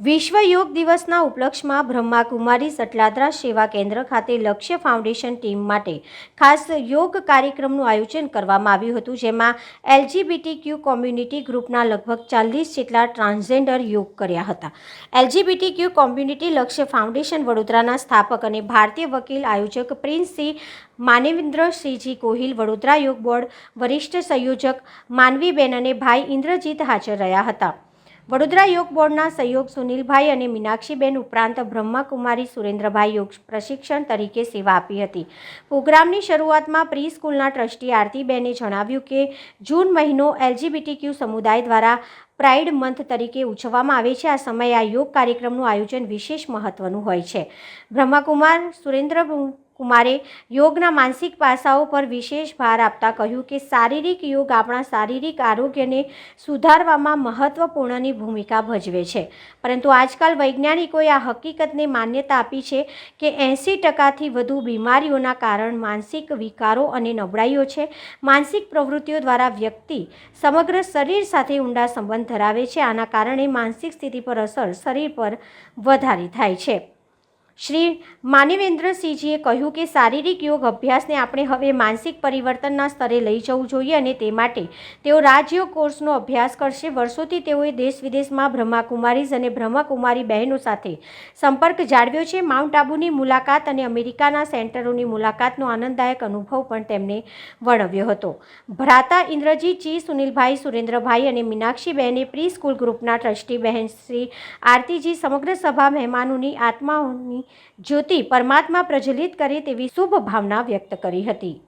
વિશ્વ યોગ દિવસના ઉપલક્ષમાં બ્રહ્માકુમારી સટલાદરા સેવા કેન્દ્ર ખાતે લક્ષ્ય ફાઉન્ડેશન ટીમ માટે ખાસ યોગ કાર્યક્રમનું આયોજન કરવામાં આવ્યું હતું, જેમાં એલજીબીટી ક્યુ કોમ્યુનિટી ગ્રુપના લગભગ ચાલીસ જેટલા ટ્રાન્સજેન્ડર યોગ કર્યા હતા. LGBT Q community Lakshya foundation વડોદરાના સ્થાપક અને ભારતીય વકીલ આયોજક પ્રિન્સ સિંહ માનેન્દ્રસિંહજી ગોહિલ વડોદરા યોગ બોર્ડ, વરિષ્ઠ સંયોજક માનવીબેન અને ભાઈ ઇન્દ્રજીત હાજર રહ્યા હતા. વડોદરા યોગ બોર્ડના સહયોગ સુનિલભાઈ અને મીનાક્ષીબેન ઉપરાંત બ્રહ્માકુમારી સુરેન્દ્રભાઈ યોગ પ્રશિક્ષણ તરીકે સેવા આપી હતી. પ્રોગ્રામની શરૂઆતમાં પ્રી સ્કૂલના ટ્રસ્ટી આરતીબેને જણાવ્યું કે, જૂન મહિનો એલજીબીટીક્યુ સમુદાય દ્વારા પ્રાઇડ મંથ તરીકે ઉજવવામાં આવે છે. આ સમયે આ યોગ કાર્યક્રમનું આયોજન વિશેષ મહત્વનું હોય છે. બ્રહ્માકુમાર સુરેન્દ્ર કુમારે યોગના માનસિક પાસાઓ પર વિશેષ ભાર આપતા કહ્યું કે શારીરિક યોગ આપણા શારીરિક આરોગ્યને સુધારવામાં મહત્વપૂર્ણની ભૂમિકા ભજવે છે. પરંતુ આજકાલ વૈજ્ઞાનિકોએ આ હકીકતને માન્યતા આપી છે કે એંસી ટકાથી વધુ બીમારીઓના કારણ માનસિક વિકારો અને નબળાઈઓ છે. માનસિક પ્રવૃત્તિઓ દ્વારા વ્યક્તિ સમગ્ર શરીર સાથે ઊંડા સંબંધ ધરાવે છે. આના કારણે માનસિક સ્થિતિ પર અસર શરીર પર વધારે થાય છે. શ્રી માનવેન્દ્રસિંહજીએ કહ્યું કે શારીરિક યોગ અભ્યાસને આપણે હવે માનસિક પરિવર્તનના સ્તરે લઈ જવું જોઈએ અને તે માટે તેઓ રાજયોગ કોર્સનો અભ્યાસ કરશે. વર્ષોથી તેઓએ દેશ વિદેશમાં બ્રહ્માકુમારીઝ અને બ્રહ્માકુમારી બહેનો સાથે સંપર્ક જાળવ્યો છે. માઉન્ટ આબુની મુલાકાત અને અમેરિકાના સેન્ટરોની મુલાકાતનો આનંદદાયક અનુભવ પણ તેમને વર્ણવ્યો હતો. ભ્રાતા ઇન્દ્રજીતજી સુનિલભાઈ સુરેન્દ્રભાઈ અને મીનાક્ષીબહેને પ્રી સ્કૂલ ગ્રુપના ટ્રસ્ટી બહેન શ્રી આરતીજી સમગ્ર સભા મહેમાનોની આત્માઓની જ્યોતિ પરમાત્મા પ્રજ્વલિત કરે તેવી શુભ ભાવના વ્યક્ત કરી હતી.